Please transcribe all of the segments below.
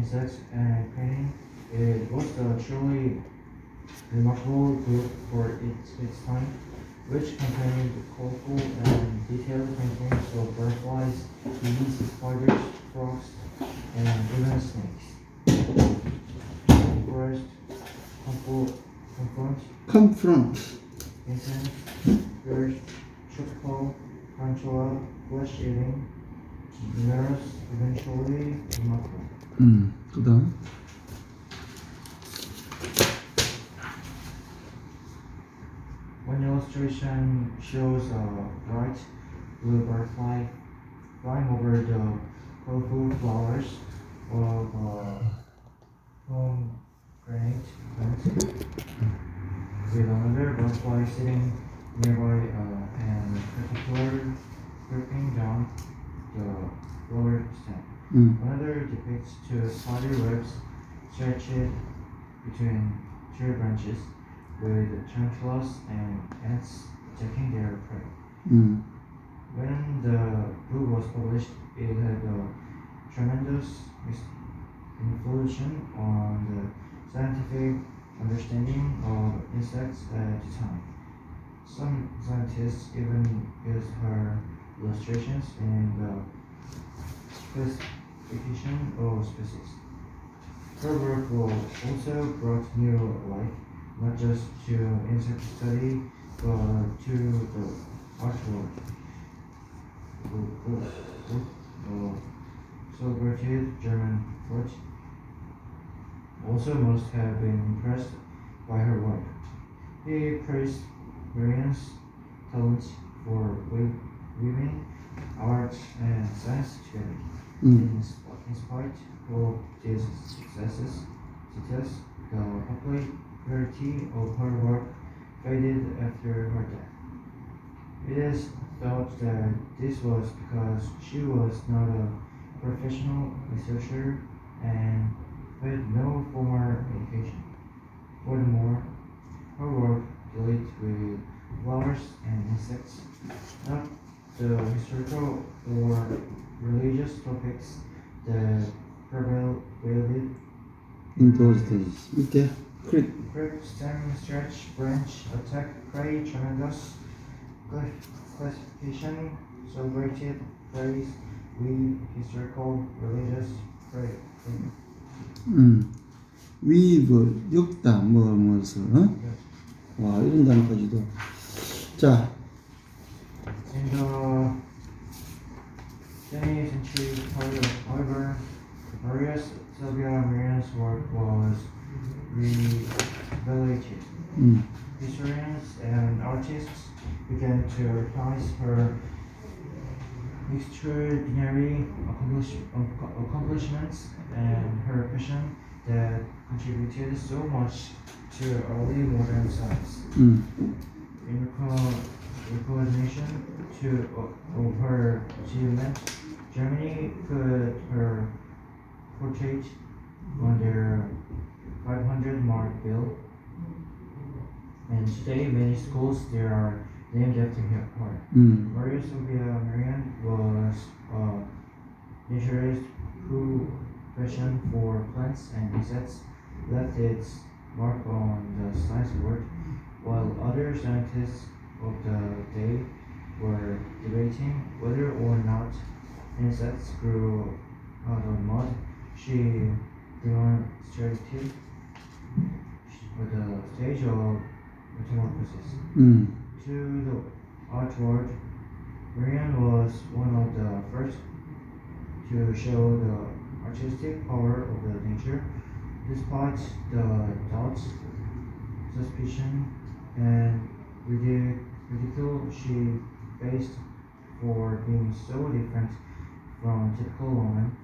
insects and uh, painting. It was a truly remarkable group for its, its time, which contained the colorful and detailed paintings of butterflies, bees, spiders, frogs, and even snakes. Forest, confront, confront, insect, bird, tropical, tarantula, flesh-eating, numerous, eventually remarkable. 음, 그다음. One illustration shows a bright blue butterfly flying over the colorful flowers of a pomegranate plant, with another butterfly sitting nearby uh, and particular gripping down the lower stem. Mm. 음, Another depicts two spider webs stretched between tree branches, with tarantulas and ants attacking their prey. 음, When the book was published, it had a tremendous influence on the scientific understanding of insects at the time. Some scientists even used her illustrations in the of species. Her work was also brought new life, not just to insect study, but to the art world. Celebrated German poet also must have been impressed by her work. He praised Marianne's talent for wea- weaving art and science together. Mm. 음, In, sp- in spite of these successes, success, the popularity of her work faded after her death. It is thought that this was because she was not a professional researcher and had no formal education. Furthermore, her work dealt with flowers and insects, not the historical or religious topics that prevailed in those days. 밑에 크립. Grip, stem, stretch, branch, attack, prey, tremendous, cla- classification, celebrated, praise, we, historical, religious, prey. 음, weave, 엮다, 뭐, 뭐서, 어? 와, 이런 단어까지도. 자, In the 20th century, however- however, Maria Sylvia Maria's work was revelated. 음, Historians hmm. and artists began to recognize her extraordinary accomplish- accomplishments and her passion that contributed so much to early modern science. 음, In reco- recognition to of her achievement, Germany put her portrait on their 500 mark bill. Mm-hmm. And today, many schools there are named after her. 음, mm. Maria Sylvia Marian was a naturalist who passion for plants and insects left its mark on the science world, while other scientists of the day were debating whether or not insects grew out of mud. She demonstrated with the stage of metamorphosis 음, to the art world, Marian was one of the first to show the artistic power of the nature, despite the doubts, suspicion, and ridicule she faced for being so different from typical woman.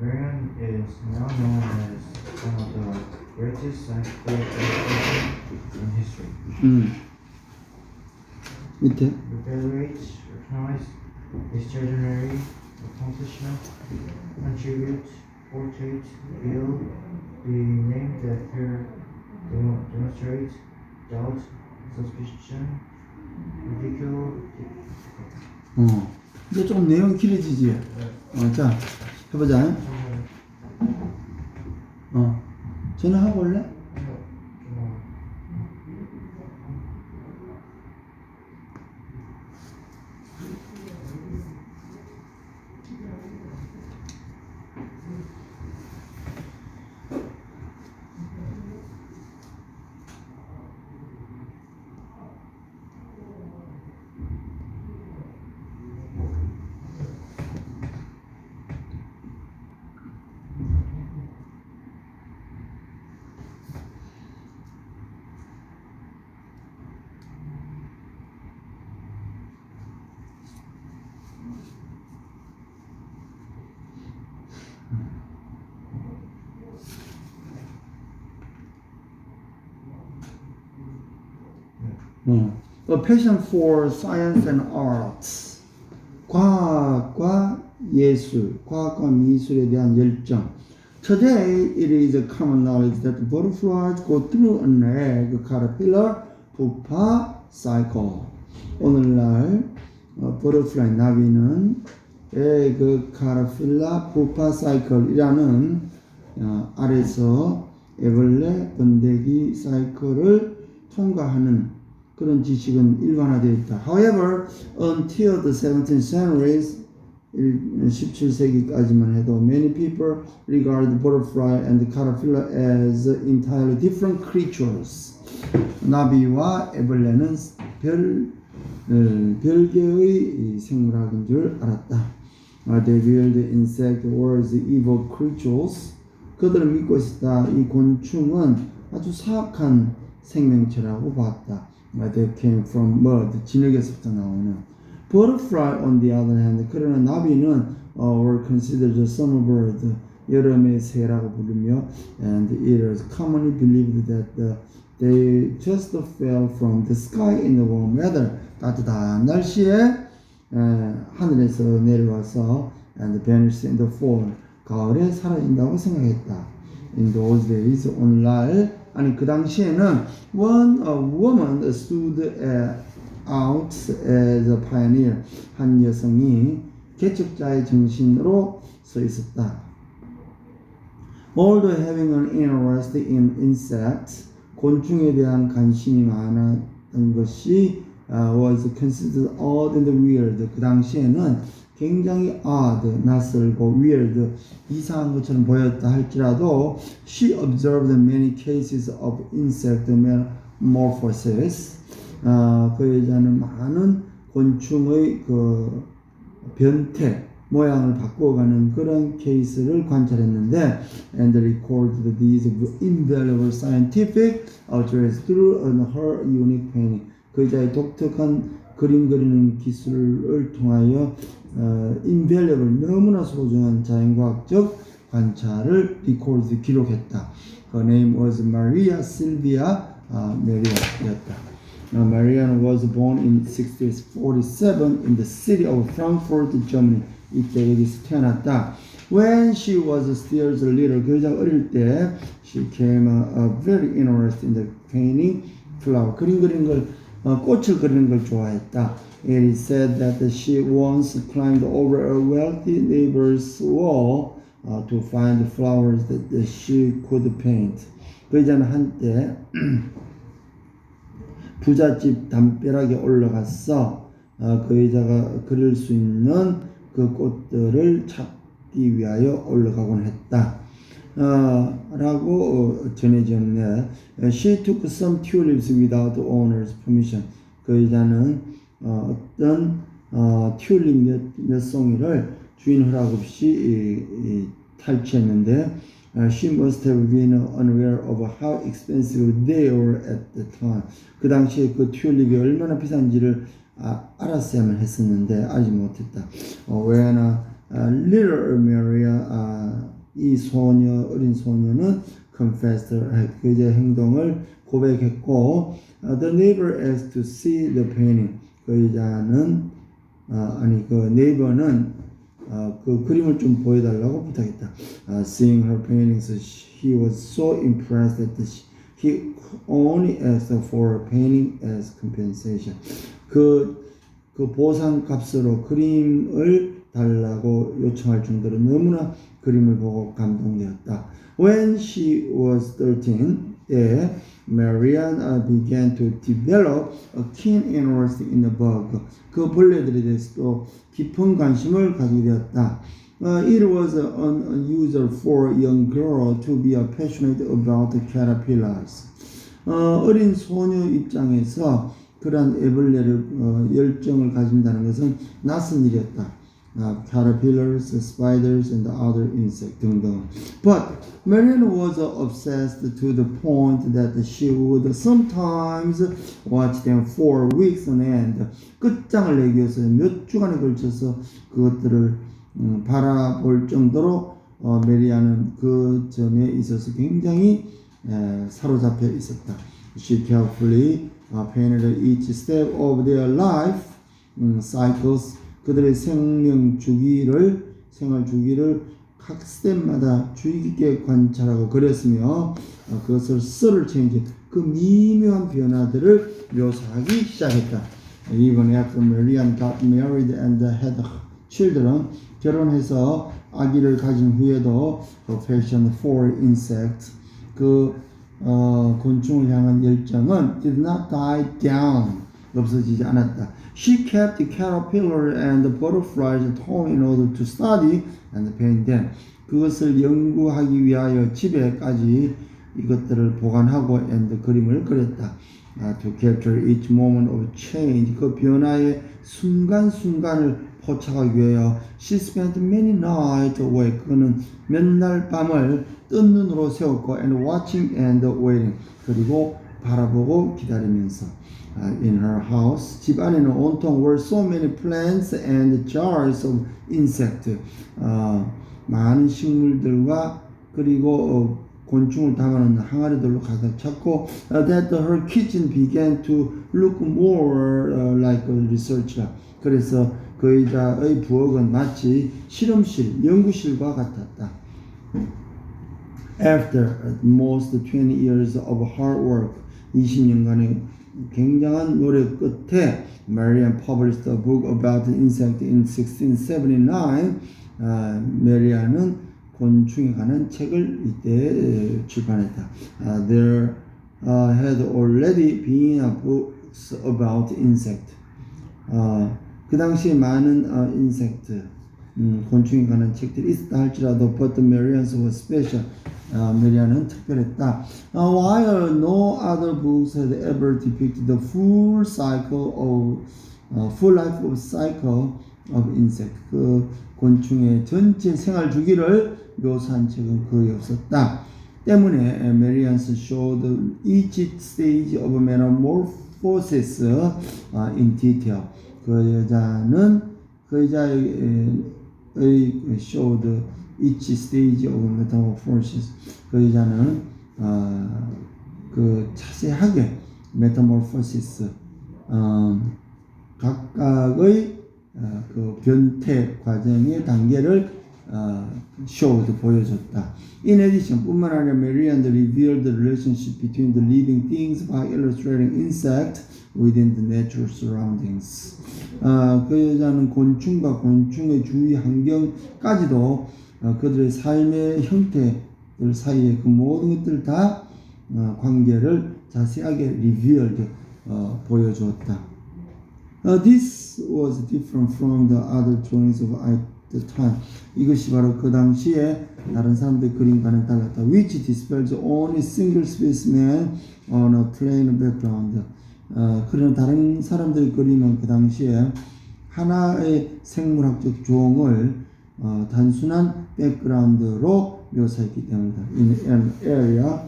Marian is now known as one of the greatest scientific experts in history. 음. 밑에, evaluate, recognize extraordinary accomplishment, contribute, portrait, bill, be named after, demo- demonstrate, doubt, suspicion, ridicule, 어. 이제 조금 내용 길어지지? 어, 자, 해보자. 어. 전화하고 올래? 어. A passion for science and arts. 과학과 예술, 과학과 미술에 대한 열정. Today, it is a common knowledge that butterflies go through an egg caterpillar pupa cycle. 오늘날 어, butterfly 나비는 caterpillar pupa cycle이라는 어, 아래서 애벌레 번데기 사이클을 통과하는 그런 지식은 일반화되어 있다. However, until the 17th centuries, 17세기까지만 해도 many people regard the butterfly and the caterpillar as entirely different creatures. 나비와 애벌레는 별 어, 별개의 이 생물학인 줄 알았다. Uh, they viewed the insect as evil creatures. 그들은 믿고 있었다. 이 곤충은 아주 사악한 생명체라고 봤다. Uh, they came from mud. 진흙에서부터 나오는. Butterfly, on the other hand, 그러나 나비는 uh, were considered a summer bird, 여름의 새라고 부르며, and it is commonly believed that uh, they just fell from the sky in the warm weather. 따뜻한 날씨에 에, 하늘에서 내려와서 and vanished in the fall. 가을에 사라진다고 생각했다. In those days, 오늘날 아니 그 당시에는 one woman stood uh, out as a pioneer. 한 여성이 개척자의 정신으로 서 있었다. Although having an interest in insects, 곤충에 대한 관심이 많았던 것이 uh, was considered odd and weird. 그 당시에는 굉장히 odd, 낯설고 weird, 이상한 것처럼 보였다 할지라도 she observed many cases of insect metamorphosis. 어, 그 여자는 많은 곤충의 그 변태 모양을 바꿔가는 그런 케이스를 관찰했는데 and recorded these invaluable scientific outcomes through her unique painting. 그 여자의 독특한 그림 그리는 기술을 통하여 어, invaluable 너무나 소중한 자연과학적 관찰을 record 기록했다. Her name was Maria Silvia uh. Now, Marianne was born in 1647 in the city of Frankfurt, Germany. 이때 여기서 태어났다. When she was still a little, 그 여자가 어릴 때, she came uh, uh, very interested in the painting flower. 그림 그리는 걸, 어, 꽃을 그리는 걸 좋아했다. It is said that she once climbed over a wealthy neighbor's wall uh, to find flowers that, that she could paint. 그 여자는 한때 부잣집 담벼락에 올라가서 어, 그 여자가 그릴 수 있는 그 꽃들을 찾기 위하여 올라가곤 했다. 어, 라고 어, 전해졌네. She took some tulips without owner's permission. 그 여자는 어, 어떤 어, 튤립 몇, 몇 송이를 주인 허락 없이 탈취했는데 uh, she must have been unaware of how expensive they were at the time. 그 당시에 그 튤립이 얼마나 비싼지를 아, 알았어야만 했었는데 알지 못했다. 어, when uh, uh, little Maria uh, 이 소녀 어린 소녀는 confessed her 그의 행동을 고백했고 uh, the neighbor asked to see the painting. 그 여자는 어, 아니 그 네이버는 어, 그 그림을 좀 보여달라고 부탁했다. Uh, seeing her paintings, he was so impressed that she, he only asked for a painting as compensation. 그, 그 보상 값으로 그림을 달라고 요청할 정도로 너무나 그림을 보고 감동되었다. When she was 13, 때 Marianne uh, began to develop a keen interest in the bug. 그 벌레들에 대해서 또 깊은 관심을 가지게 되었다. Uh, it was un- unusual for a young girl to be uh, passionate about caterpillars. 어, 어린 소녀 입장에서 그러한 애벌레를 어, 열정을 가진다는 것은 낯선 일이었다. 아, caterpillars, spiders, and other insects 등등. But Marianne was uh, obsessed to the point that she would sometimes watch them for weeks on end. 끝장을 내기 위해서 몇 주간에 걸쳐서 그것들을 음, 바라볼 정도로 어, 메리아는 그 점에 있어서 굉장히 에, 사로잡혀 있었다. She carefully uh, painted each step of their life 음, cycles. 그들의 생명 주기를 생활 주기를 각 스텝마다 주의 깊게 관찰하고 그렸으며 어, 그것을 썰을 체인지 그 미묘한 변화들을 묘사하기 시작했다. Even after got married and had children, 결혼해서 아기를 가진 후에도 passion for insects, 그 어, 곤충을 향한 열정은 did not die down, 없어지지 않았다. She kept the caterpillar and the butterflies at home in order to study and paint them. 그것을 연구하기 위하여 집에까지 이것들을 보관하고 and 그림을 그렸다. 아, to capture each moment of change 그 변화의 순간순간을 포착하기 위하여 she spent many nights awake 그는 몇 날 밤을 뜬 눈으로 세웠고 and watching and waiting 그리고 바라보고 기다리면서 아, in her house 집 안에는 온통 were so many plants and jars of insect 어, 많은 식물들과 그리고 어, 곤충을 담아놓는 항아리들로 가득 찼고 uh, that her kitchen began to look more uh, like a research. 그래서 그 의자의 부엌은 마치 실험실, 연구실과 같았다. After almost 20 years of hard work, 20년간의 굉장한 노력 끝에 Marian published a book about insect in 1679. 아, 메리안은 곤충에 관한 책을 이때 출판했다. 아, there uh, had already been a books about insect. 어, 그 당시에 많은 어, 인섹트, 음, 곤충에 관한 책들이 있다 할지라도 but the Marians was special. 어, 메리안은 특별했다. Uh, while no other books had ever depicted the full cycle of uh, full life of cycle of insect, 그 곤충의 전체 생활 주기를 묘사한 책은 거의 없었다. 때문에 메리안스 showed each stage of metamorphosis uh, in detail. 그 여자는 그 여자의 의 showed each stage of metamorphosis. 그 여자는 어, 그 자세하게 metamorphosis 어, 각각의 어, 그 변태 과정의 단계를 어, showed 보여줬다. In addition, 뿐만 아니라 Marian revealed the relationship between the living things by illustrating insect within the natural surroundings. 어, 그 여자는 곤충과 곤충의 주위 환경까지도 어, 그들의 삶의 형태들 사이에 그 모든 것들 다 어, 관계를 자세하게 리뷰얼드 어, 보여주었다. Uh, this was different from the other drawings of at time. 이것이 바로 그 당시에 다른 사람들 그림과는 달랐다. Which displays only single specimen on a plain background. 어, 그런 다른 사람들 그림은 그 당시에 하나의 생물학적 종을 어, 단순한 백그라운드로 묘사했기 때문이다. In an area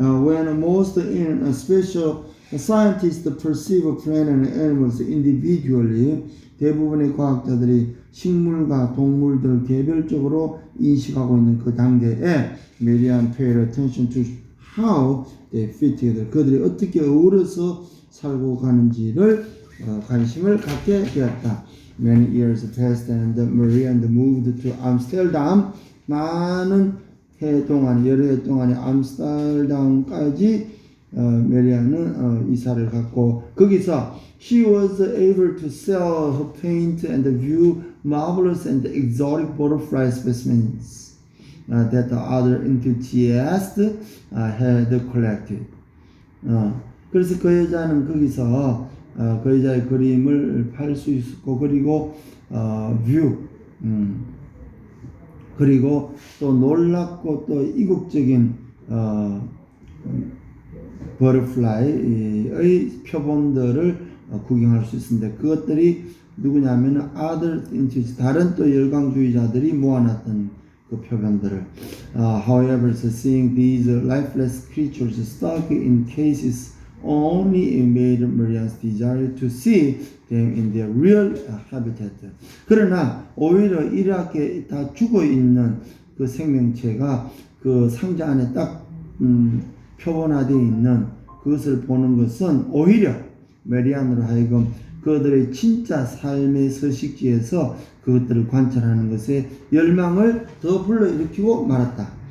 uh, when most in a special scientists perceive plant and animals individually 대부분의 과학자들이 식물과 동물들을 개별적으로 인식하고 있는 그 단계에 메리안 paid attention to how they fit together 그들이 어떻게 어우러서 살고 가는지를 어, 관심을 갖게 되었다. Many years passed and Marian moved to Amsterdam. 많은 해 동안 여러 해 동안에 암스테르담까지 어, 메리아는 어, 이사를 갔고 거기서 she was able to sell her paint and view marvelous and exotic butterfly specimens uh, that the other enthusiasts uh, had collected. 어, 그래서 그 여자는 거기서 어, 그 여자의 그림을 팔 수 있었고 그리고 어, 뷰 음, 그리고 또 놀랍고 또 이국적인 어, 버터플라이의 표본들을 어, 구경할 수 있습니다. 그것들이 누구냐면 other interest, 다른 또 열광주의자들이 모아놨던 그 표본들을. Uh, however, seeing these lifeless creatures stuck in cases only made Marian's desire to see them in their real habitat. 그러나 오히려 이렇게 다 죽어 있는 그 생명체가 그 상자 안에 딱 음, 표본화되어 있는 그것을 보는 것은 오히려 메리안으로 하여금 그들의 진짜 삶의 서식지에서 그것들을 관찰하는 것에 열망을 더 불러일으키고 말았다.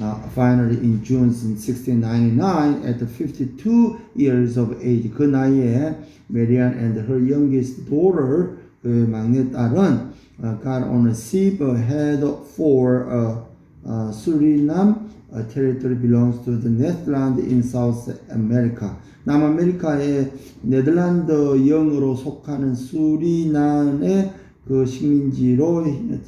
Uh, finally, in June 1699, at 52 years of age, 그 나이에 메리안 and her youngest daughter, 그 막내딸은 uh, got on a ship head for uh, uh, Suriname uh, territory belongs to the Netherlands in South America. 남아메리카의 네덜란드 영으로 속하는 수리난의 그 식민지로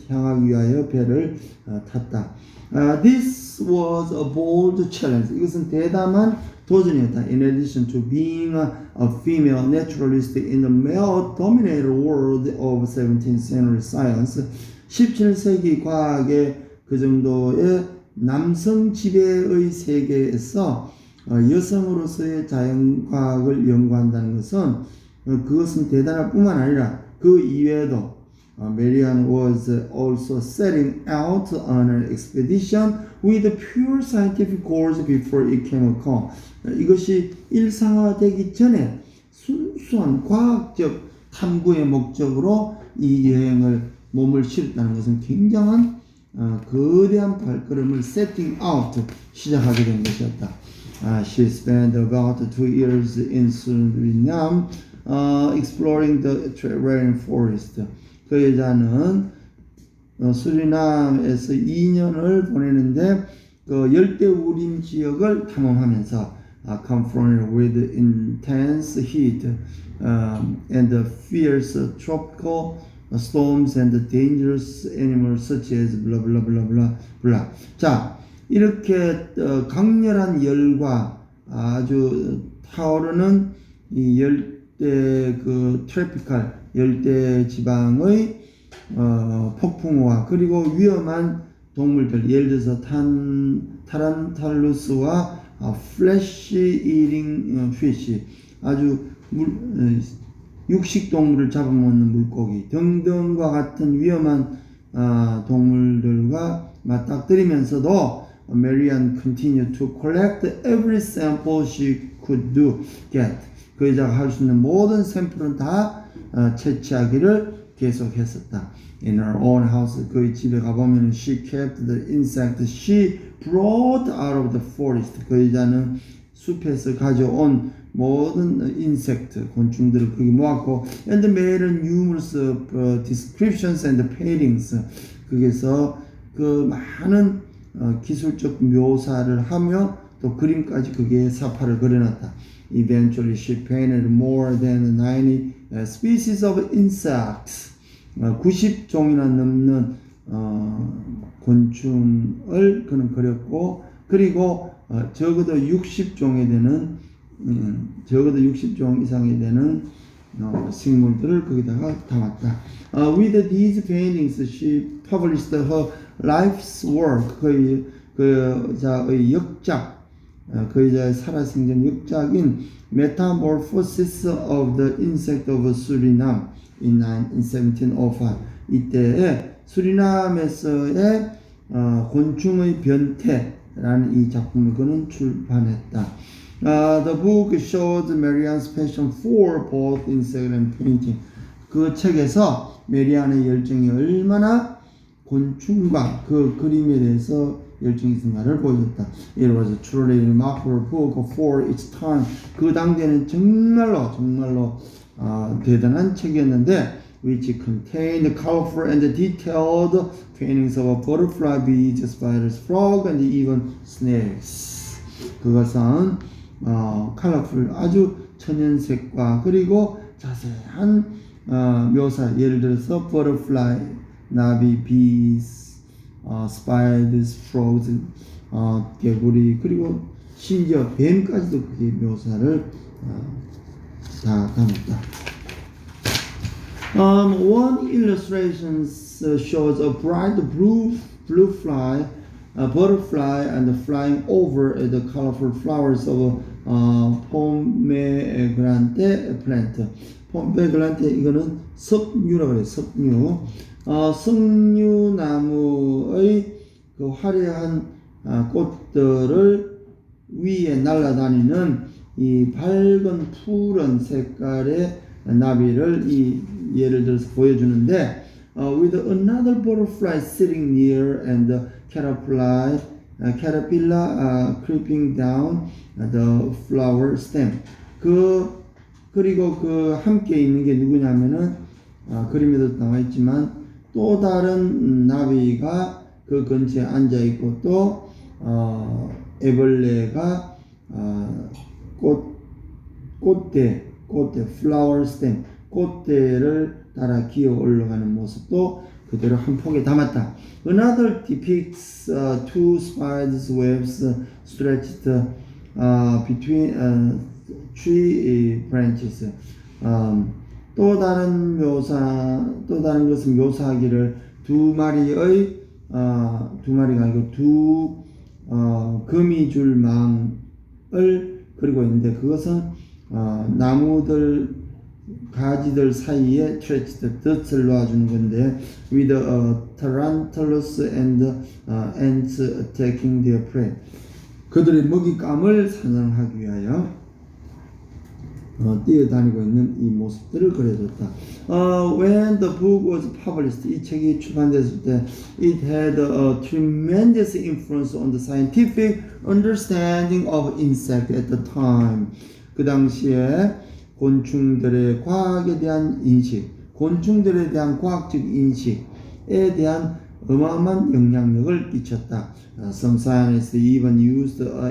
향하기 위하여 배를 어, 탔다. Uh, this was a bold challenge. 이것은 대담한 도전이었다. In addition to being a, a female naturalist in the male-dominated world of 17th century science, 17세기 과학의 그 정도의 남성 지배의 세계에서 어, 여성으로서의 자연과학을 연구한다는 것은 어, 그것은 대단할 뿐만 아니라 그 이외에도 uh, Marian was also setting out on an expedition with pure scientific goals before it came call. 이것이 일상화되기 전에 순수한 과학적 탐구의 목적으로 이 여행을 몸을 실었다는 것은 굉장한 어, 거대한 발걸음을 setting out 시작하게 된 것이었다. Uh, she spent about two years in Suriname uh, exploring the rainforest. 그 여자는 어, 수리남에서 2년을 보내는데 그 열대 우림 지역을 탐험하면서 uh, confronted with intense heat um, and fierce tropical storms and dangerous animals such as blah blah blah blah blah. 자 이렇게 어, 강렬한 열과 아주 타오르는 이 열대 그 트로피칼 열대 지방의 어, 폭풍우와 그리고 위험한 동물들 예를 들어서 탄 타란탈루스와 아, 플래시 이링 어, 피쉬 아주 물, 어, 육식 동물을 잡아먹는 물고기 등등과 같은 위험한 아, 동물들과 맞닥뜨리면서도 Marian continued to collect every sample she could do get. 그 여자가 할 수 있는 모든 샘플은 다 어, 채취하기를 계속했었다. In her own house, 그의 집에 가보면 she kept the insect she brought out of the forest. 그 여자는 숲에서 가져온 모든 인섹트, 곤충들을 거기 모았고 and made numerous uh, descriptions and paintings. 거기서 그 많은 어, 기술적 묘사를 하며 또 그림까지 거기에 사파를 그려놨다. Eventually she painted more than 90 uh, species of insects. 어, 90종이나 넘는 어, 곤충을 그는 그렸고 그리고 어, 적어도 60종에 되는 음, 적어도 60종 이상이 되는 어, 식물들을 거기다가 담았다. Uh, with these paintings, she published her life's work. 그, 그 자의 역작, 어, 그 자의 살아생전 역작인 Metamorphosis of the Insect of Suriname in 1705. 이때에 수리남에서의 어, 곤충의 변태 라는 이 작품을 그는 출판했다. Uh, the book showed Marianne's passion for both insect and painting. 그 책에서 메리안의 열정이 얼마나 곤충과 그 그림에 대해서 열정이 있는가를 보여줬다. It was truly remarkable book for its time. 그 당대는 정말로 정말로 어, 대단한 책이었는데 which contained colorful and detailed paintings of butterfly, bees, spiders, frog, and even snakes. 그것은 어, 컬러풀 아주 천연색과 그리고 자세한 어, 묘사 예를 들어서 butterfly, 나비, bees, 어, spiders, frogs, 어, 개구리 그리고 심지어 뱀까지도 그게 묘사를 어, 다 담았다. Um, one illustration uh, shows a bright blue blue fly, a butterfly, and flying over the colorful flowers of uh, pomegranate plant. pomegranate 이거는 석류라고 그래요. 석류. 어, 석류 나무의 그 화려한 아, 꽃들을 위에 날아다니는 이 밝은 푸른 색깔의 나비를 이 예를 들어서 보여주는데 uh, with another butterfly sitting near and the caterpillar uh, caterpillar uh, creeping down the flower stem 그 그리고 그 함께 있는 게 누구냐면은 아, 그림에도 나와 있지만 또 다른 음, 나비가 그 근처에 앉아 있고 또 어, 애벌레가 어, 꽃 꽃대 꽃대 flower stem 꽃대를 따라 기어 올라가는 모습도 그대로 한 폭에 담았다. Another depicts uh, two spiders webs stretched uh, between uh, tree branches. Um, 또 다른 묘사 또 다른 것은 묘사하기를 두 마리의 어, 두 마리가 아니고 두 어, 거미줄 망을 그리고 있는데 그것은 어, 나무들 가지들 사이에 트레치드 덫을 놔주는 건데 with a tarantulas and uh, ants attacking their prey 그들의 먹잇감을 사냥하기 위하여 어, 뛰어다니고 있는 이 모습들을 그려줬다. 어, when the book was published, 이 책이 출간됐을 때, it had a tremendous influence on the scientific understanding of insect at the time. 그 당시에 곤충들의 과학에 대한 인식, 곤충들에 대한 과학적 인식에 대한 어마어마한 영향력을 끼쳤다. Uh, some scientists even used uh,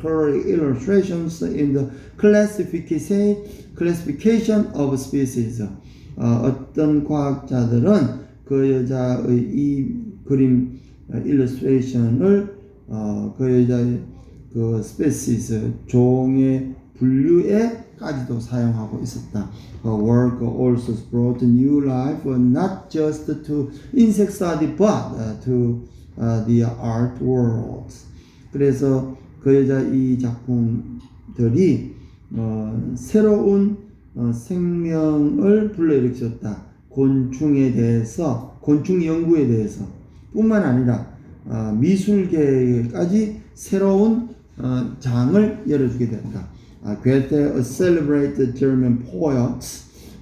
her illustrations in the classification, of species. 어, 어떤 과학자들은 그 여자의 이 그림 일러스트레이션을 어, 그 여자의 그 species 종의 분류에까지도 사용하고 있었다. Her work also brought new life not just to insect study but uh, to uh, the art world. 그래서 그 여자 이 작품들이 어, 새로운 어, 생명을 불러일으켰다. 곤충에 대해서, 곤충 연구에 대해서 뿐만 아니라 어, 미술계까지 새로운 어, 장을 열어주게 된다. 아, 괴테, a celebrated German poet,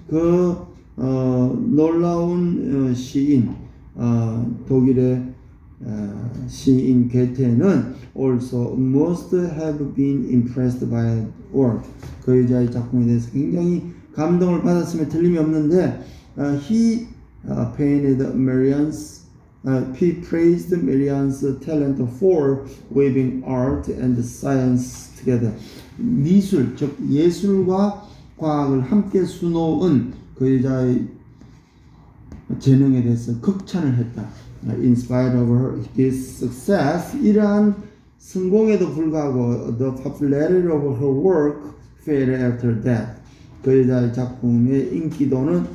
그 어, 놀라운 어, 시인, 어, 독일의 어, 시인 게테는 also must have been impressed by work. 그 여자의 작품에 대해서 굉장히 감동을 받았음에 틀림이 없는데 어, he uh, painted Marianne's uh, he praised Marianne's talent for weaving art and science together. 미술, 즉 예술과 과학을 함께 수놓은 그 여자의 재능에 대해서 극찬을 했다. In spite of her, his success, 이러한 성공에도 불구하고 the popularity of her work faded after death. 그 여자의 작품의 인기도는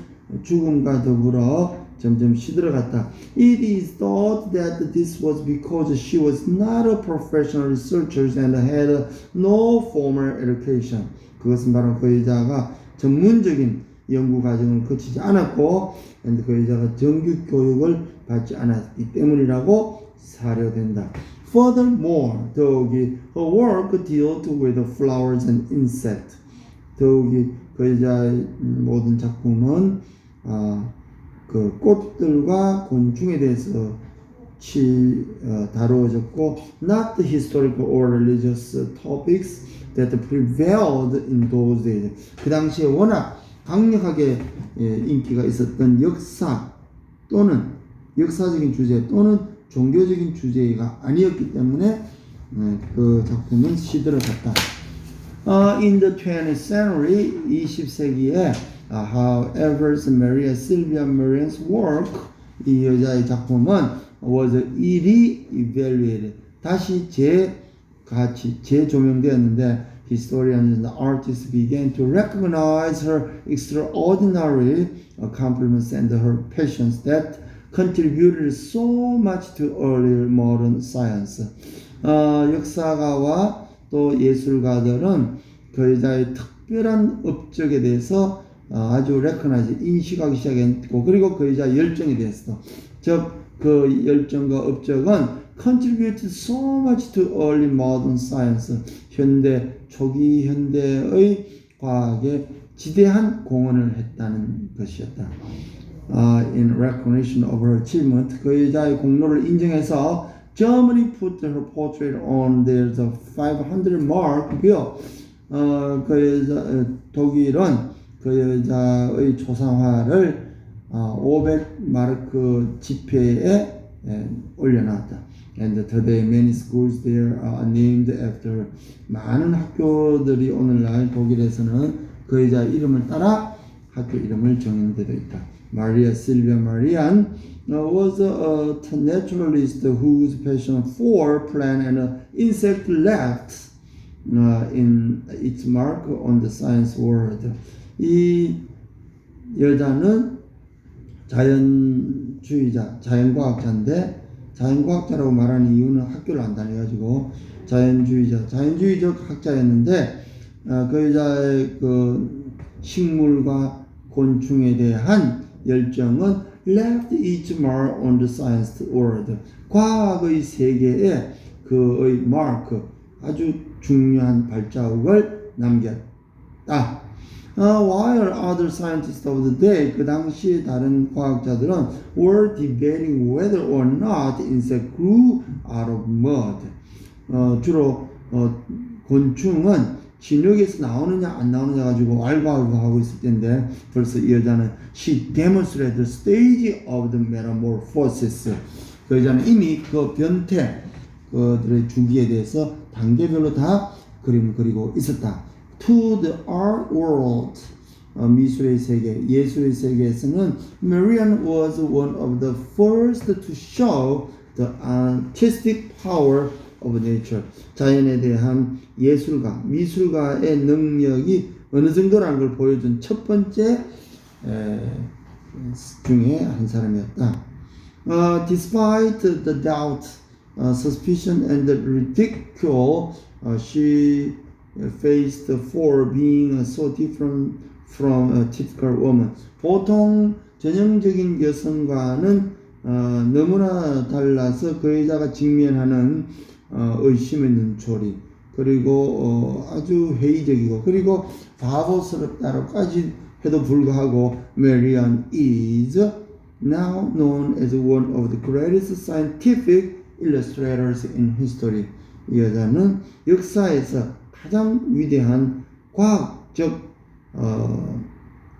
죽음과 더불어 점점 시들어갔다. It is thought that this was because she was not a professional researcher and had no formal education. 그것은 바로 그 여자가 전문적인 연구 과정을 거치지 않았고, 그 여자가 정규 교육을 받지 않았기 때문이라고 사료된다. Furthermore, 더욱이 her work dealt with flowers and insects. 더욱이 그 여자의 모든 작품은 아, 그 꽃들과 곤충에 대해서 치, 어, 다루어졌고 not the historical or religious topics that prevailed in those days. 그 당시에 워낙 강력하게 예, 인기가 있었던 역사 또는 역사적인 주제 또는 종교적인 주제가 아니었기 때문에 예, 그 작품은 시들어졌다. 어, in the 20th century, 20세기에 uh, however, Maria Sylvia Marian's work, 이 여자의 작품은 was re-evaluated, 다시 재가치, 재조명되었는데 historians and artists began to recognize her extraordinary accomplishments and her passions that contributed so much to earlier modern science. 어, 역사가와 또 예술가들은 그 여자의 특별한 업적에 대해서 어, 아주 레커나이즈 인식하기 시작했고 그리고 그 여자 열정에 대해서 즉그 열정과 업적은 contributed so much to early modern science 현대 초기 현대의 과학에 지대한 공헌을 했다는 것이었다. uh, in recognition of her achievement, 그 여자의 공로를 인정해서 Germany put her portrait on their the 500 mark bill. 어, 그 여자 어, 독일은 그 여자의 조상화를 어, 500 마르크 지폐에 예, 올려놨다. And today many schools there are named after. 많은 학교들이 오늘날 독일에서는 그 여자 이름을 따라 학교 이름을 정하는 데도 있다. Maria Silvia Marian uh, was a, naturalist whose passion for plant and insect left uh, in its mark on the science world. 이 여자는 자연주의자, 자연과학자인데 자연과학자라고 말하는 이유는 학교를 안 다녀가지고 자연주의자, 자연주의적 학자였는데 어, 그 여자의 그 식물과 곤충에 대한 열정은 left its mark on the science world. 과학의 세계에 그의 마크 아주 중요한 발자국을 남겼다. Uh, while other scientists of the day, 그 당시 다른 과학자들은 were debating whether or not insect grew out of mud. 어, 주로 어, 곤충은 진흙에서 나오느냐 안 나오느냐 가지고 알고알고하고 있을 텐데 벌써 이 여자는 she demonstrated the stage of the metamorphosis. 그 여자는 이미 그 변태 그들의 주기에 대해서 단계별로 다 그림을 그리고 있었다. To the art world, 어, 미술의 세계, 예술의 세계에서는 Marian was one of the first to show the artistic power of nature. 자연에 대한 예술가, 미술가의 능력이 어느 정도라는 걸 보여준 첫 번째 에, 중에 한 사람이었다. Uh, despite the doubt, uh, suspicion, and the ridicule uh, she faced for being so different from a typical woman. 보통 전형적인 여성과는 어, 너무나 달라서 그 여자가 직면하는 어, 의심의 눈초리 그리고 어, 아주 회의적이고 그리고 바보스럽다고까지 해도 불구하고 Marian is now known as one of the greatest scientific illustrators in history. 이 여자는 역사에서 가장 위대한 과학적 어,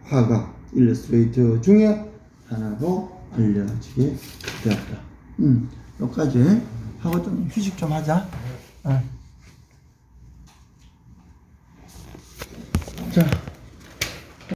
화가 일러스트레이터 중에 하나로 알려지게 되었다. 음, 여기까지 하고 좀 휴식 좀 하자. 어. 자.